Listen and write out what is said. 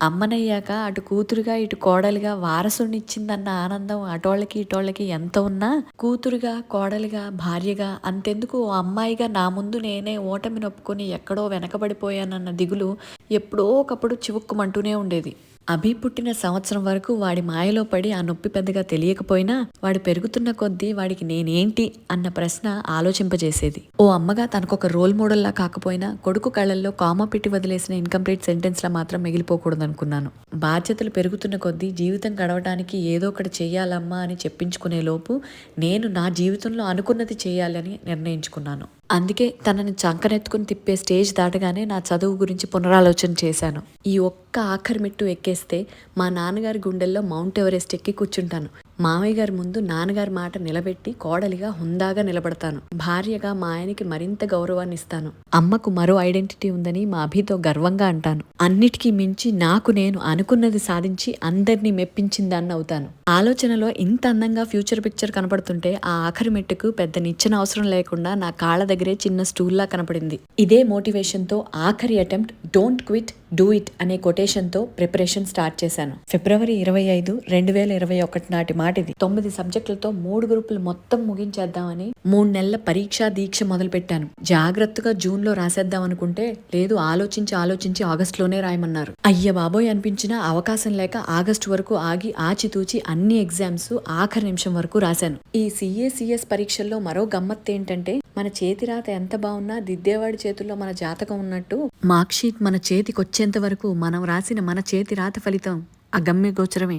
అమ్మనయ్యాక అటు కూతురుగా ఇటు కోడలిగా వారసుని ఇచ్చిందన్న ఆనందం అటోళ్ళకి ఇటోళ్ళకి ఎంత ఉన్నా కూతురుగా కోడలిగా భార్యగా అంతెందుకు ఓ అమ్మాయిగా నా ముందు నేనే ఓటమి నొప్పుకొని ఎక్కడో వెనకబడిపోయానన్న దిగులు ఎప్పుడో ఒకప్పుడు చివుక్కుమంటూనే ఉండేది. అభి పుట్టిన సంవత్సరం వరకు వాడి మాయలో పడి ఆ నొప్పి పెద్దగా తెలియకపోయినా వాడు పెరుగుతున్న కొద్దీ వాడికి నేనేంటి అన్న ప్రశ్న ఆలోచింపజేసేది. ఓ అమ్మగా తనకొక రోల్ మోడల్లా కాకపోయినా కొడుకు కళ్ళల్లో కామా పెట్టి వదిలేసిన ఇన్కంప్లీట్ సెంటెన్స్లా మాత్రం మిగిలిపోకూడదనుకున్నాను. బాధ్యతలు పెరుగుతున్న కొద్దీ జీవితం గడవడానికి ఏదో ఒకటి చేయాలమ్మా అని చెప్పించుకునే లోపు నేను నా జీవితంలో అనుకున్నది చేయాలని నిర్ణయించుకున్నాను. అందుకే తనని చంకనెత్తుకుని తిప్పే స్టేజ్ దాటగానే నా చదువు గురించి పునరాలోచన చేశాను. ఈ ఒక్క ఆఖరి మెట్టు ఎక్కేస్తే మా నాన్నగారి గుండెల్లో మౌంట్ ఎవరెస్ట్ ఎక్కి కూర్చుంటాను. మామయ్య గారి ముందు నాన్నగారి మాట నిలబెట్టి కోడలిగా హుందాగా నిలబడతాను. భార్యగా మా ఆయనకి మరింత గౌరవాన్ని ఇస్తాను. అమ్మకు మరో ఐడెంటిటీ ఉందని మా అభితో గర్వంగా అంటాను. అన్నిటికీ మించి నాకు నేను అనుకున్నది సాధించి అందరినీ మెప్పించిందాన్ని అవుతాను. ఆలోచనలో ఇంత అందంగా ఫ్యూచర్ పిక్చర్ కనపడుతుంటే ఆ ఆఖరి మెట్టుకు పెద్ద నిచ్చెన అవసరం లేకుండా నా కాళ్ళ దగ్గరే చిన్న స్టూల్లా కనపడింది. ఇదే మోటివేషన్తో ఆఖరి attempt don't quit do it అనే కొటేషన్తో ప్రిపరేషన్ స్టార్ట్ చేశాను. ఫిబ్రవరి ఇరవై ఐదు రెండు వేల ఇరవై ఒకటి నాటి మాటిది. తొమ్మిది సబ్జెక్టులతో మూడు గ్రూపులు మొత్తం ముగించేద్దామని మూడు నెలల పరీక్షా దీక్ష మొదలు పెట్టాను జాగ్రత్తగా జూన్లో రాసేద్దాం అనుకుంటే లేదు ఆలోచించి ఆలోచించి ఆగస్ట్లోనే రాయమన్నారు. అయ్య బాబోయ్ అనిపించిన అవకాశం లేక ఆగస్టు వరకు ఆగి ఆచితూచి అన్ని ఎగ్జామ్స్ ఆఖరి నిమిషం వరకు రాశాను. ఈ సిఏసిఎస్ పరీక్షల్లో మరో గమ్మత్తు ఏంటంటే మన చేతి రాత ఎంత బాగున్నా దిద్దేవాడి చేతుల్లో మన జాతకం ఉన్నట్టు మార్క్ షీట్ మన చేతికి వచ్చేంత వరకు మనం రాసిన మన చేతి రాత ఫలితం అగమ్య గోచరమే